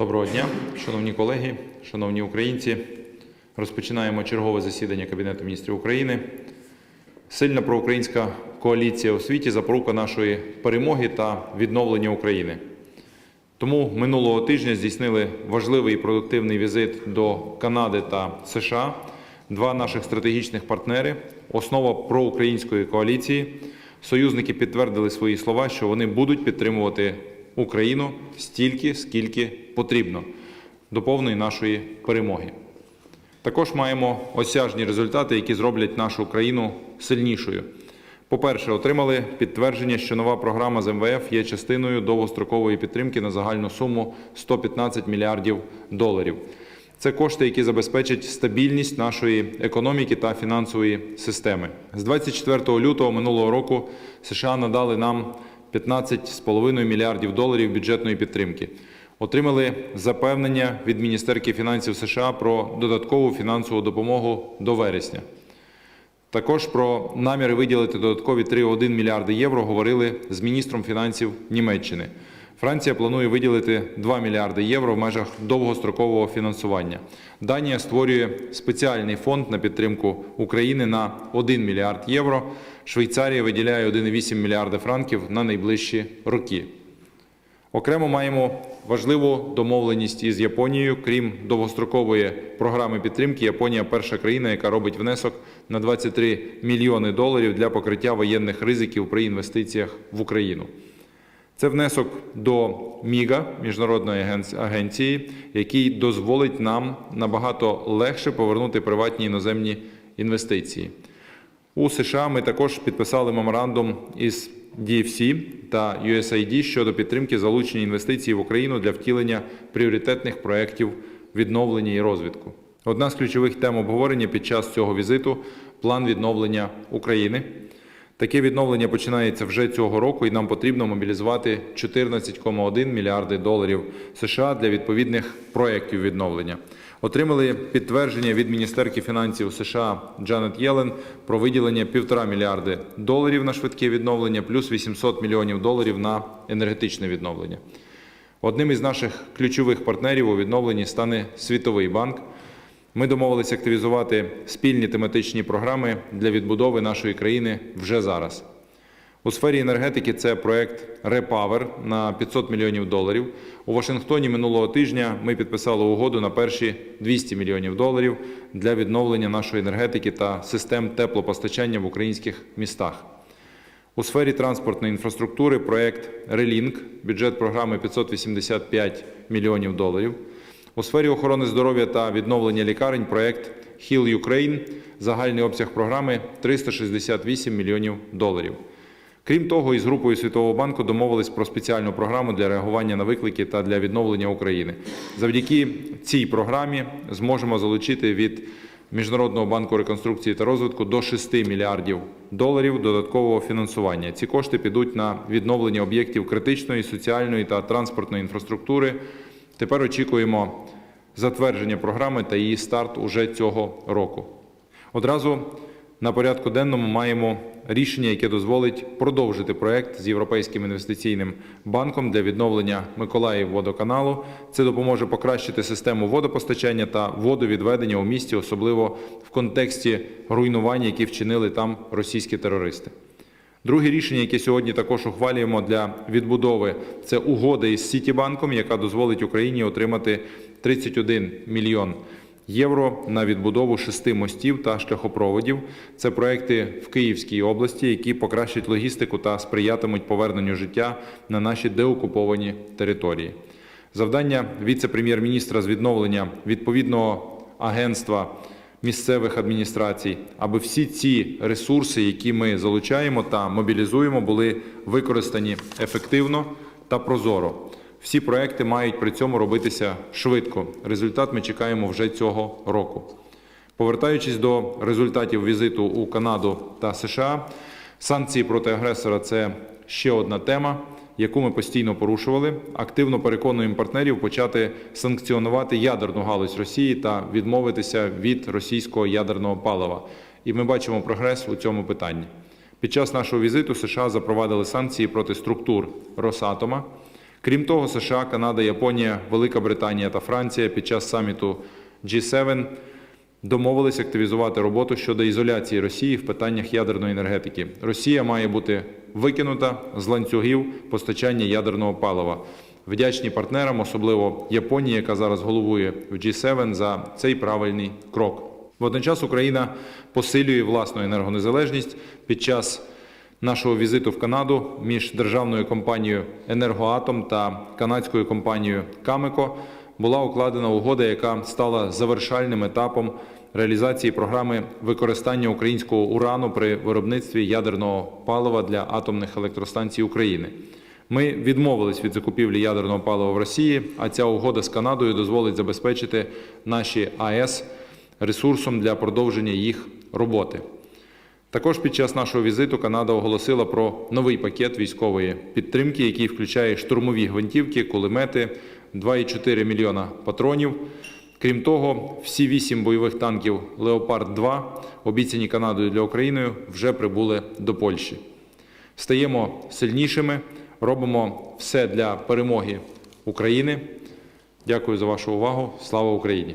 Доброго дня, шановні колеги, шановні українці. Розпочинаємо чергове засідання Кабінету міністрів України. Сильна проукраїнська коаліція у світі запорука нашої перемоги та відновлення України. Тому минулого тижня здійснили важливий і продуктивний візит до Канади та США, два наших стратегічних партнери, основа проукраїнської коаліції. Союзники підтвердили свої слова, що вони будуть підтримувати Україну стільки, скільки потрібно до повної нашої перемоги. Також маємо осяжні результати, які зроблять нашу країну сильнішою. По-перше, отримали підтвердження, що нова програма з МВФ є частиною довгострокової підтримки на загальну суму 115 мільярдів доларів. Це кошти, які забезпечать стабільність нашої економіки та фінансової системи. З 24 лютого минулого року США надали нам 15,5 мільярдів доларів бюджетної підтримки. Отримали запевнення від Міністерки фінансів США про додаткову фінансову допомогу до вересня. Також про наміри виділити додаткові 3,1 мільярди євро говорили з міністром фінансів Німеччини. Франція планує виділити 2 мільярди євро в межах довгострокового фінансування. Данія створює спеціальний фонд на підтримку України на 1 мільярд євро. Швейцарія виділяє 1,8 мільярда франків на найближчі роки. Окремо маємо важливу домовленість із Японією. Крім довгострокової програми підтримки, Японія перша країна, яка робить внесок на 23 мільйони доларів для покриття воєнних ризиків при інвестиціях в Україну. Це внесок до МІГА міжнародної агенції, який дозволить нам набагато легше повернути приватні іноземні інвестиції. У США ми також підписали меморандум із DFC та USAID щодо підтримки залучення інвестицій в Україну для втілення пріоритетних проєктів відновлення і розвитку. Одна з ключових тем обговорення під час цього візиту план відновлення України. Таке відновлення починається вже цього року, і нам потрібно мобілізувати 14,1 мільярди доларів США для відповідних проєктів відновлення. Отримали підтвердження від міністерки фінансів США Джанет Єлен про виділення 1,5 мільярди доларів на швидке відновлення, плюс 800 мільйонів доларів на енергетичне відновлення. Одним із наших ключових партнерів у відновленні стане Світовий банк. Ми домовилися активізувати спільні тематичні програми для відбудови нашої країни вже зараз. У сфері енергетики це проект Repower на 500 мільйонів доларів. У Вашингтоні минулого тижня ми підписали угоду на перші 200 мільйонів доларів для відновлення нашої енергетики та систем теплопостачання в українських містах. У сфері транспортної інфраструктури проект Релінк, бюджет програми 585 мільйонів доларів. У сфері охорони здоров'я та відновлення лікарень проект Heal Ukraine, загальний обсяг програми 368 мільйонів доларів. Крім того, із групою Світового банку домовились про спеціальну програму для реагування на виклики та для відновлення України. Завдяки цій програмі зможемо залучити від Міжнародного банку реконструкції та розвитку до 6 мільярдів доларів додаткового фінансування. Ці кошти підуть на відновлення об'єктів критичної, соціальної та транспортної інфраструктури. Тепер очікуємо затвердження програми та її старт уже цього року. Одразу на порядку денному маємо рішення, яке дозволить продовжити проект з Європейським інвестиційним банком для відновлення Миколаїв водоканалу. Це допоможе покращити систему водопостачання та водовідведення у місті, особливо в контексті руйнувань, які вчинили там російські терористи. Друге рішення, яке сьогодні також ухвалюємо для відбудови, це угода із Сітібанком, яка дозволить Україні отримати 31 мільйон євро на відбудову шести мостів та шляхопроводів. Це проекти в Київській області, які покращать логістику та сприятимуть поверненню життя на наші деокуповані території. Завдання віце-прем'єр-міністра з відновлення відповідного агентства місцевих адміністрацій, аби всі ці ресурси, які ми залучаємо та мобілізуємо, були використані ефективно та прозоро. Всі проекти мають при цьому робитися швидко. Результат ми чекаємо вже цього року. Повертаючись до результатів візиту у Канаду та США, санкції проти агресора це ще одна тема, яку ми постійно порушували. Активно переконуємо партнерів почати санкціонувати ядерну галузь Росії та відмовитися від російського ядерного палива. І ми бачимо прогрес у цьому питанні. Під час нашого візиту США запровадили санкції проти структур Росатома. Крім того, США, Канада, Японія, Велика Британія та Франція під час саміту G7 домовились активізувати роботу щодо ізоляції Росії в питаннях ядерної енергетики. Росія має бути викинута з ланцюгів постачання ядерного палива. Вдячні партнерам, особливо Японії, яка зараз головує в G7, за цей правильний крок. Водночас Україна посилює власну енергонезалежність під час нашого візиту в Канаду між державною компанією Енергоатом та канадською компанією Камеко була укладена угода, яка стала завершальним етапом реалізації програми використання українського урану при виробництві ядерного палива для атомних електростанцій України. Ми відмовились від закупівлі ядерного палива в Росії, а ця угода з Канадою дозволить забезпечити наші АЕС ресурсом для продовження їх роботи. Також під час нашого візиту Канада оголосила про новий пакет військової підтримки, який включає штурмові гвинтівки, кулемети, 2,4 мільйона патронів. Крім того, всі вісім бойових танків Леопард 2 обіцяні Канадою для України, вже прибули до Польщі. Стаємо сильнішими, робимо все для перемоги України. Дякую за вашу увагу. Слава Україні!